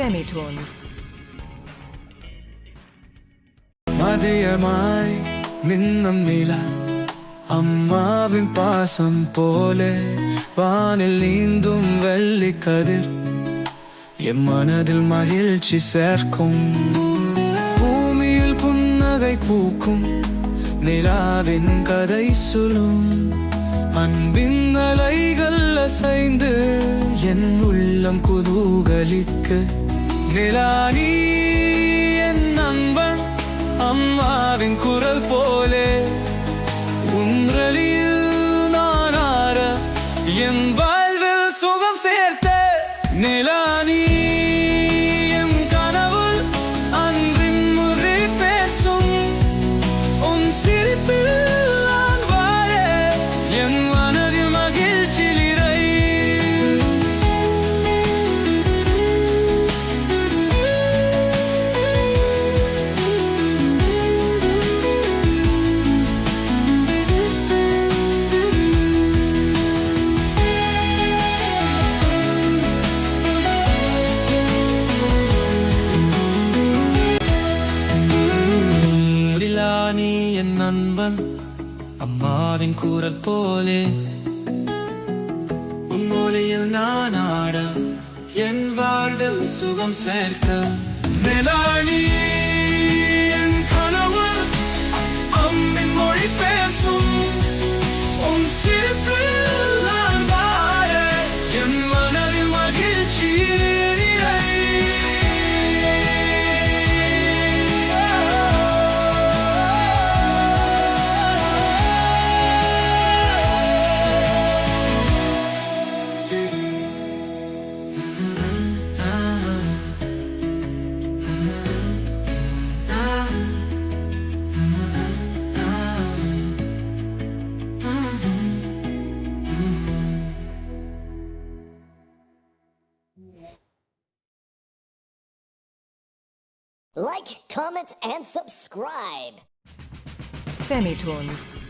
Femitones. மதியமாய் மின்னம் நிலா அம்மாவின் பாசம் போலே வானில் நீந்தும் வெள்ளி கதிர் என் மனதில் மகிழ்ச்சி சேர்க்கும் பூமியில் புன்னகை பூக்கும் நிலாவின் கதை சொல்லும் அன்பின் அலைகள் அசைந்து என் உள்ளம் குதூகலிக்கு நிலானி என் நண்பன் அம்மாவின் குரல் போலே. உன்றலில் நான் ஆற என் வாழ்வில் சுகம் சேர்த்த நிலானி என் கனவுள் சிரிப்பில் நான் வாழ என் நண்பன் அம்மாவின் கூறல் போலே. உன்மொழியில் நான் ஆட என் வாழ்வில் சுகம் சேர்க்க. Nilani Like, comment, and subscribe. Femitones.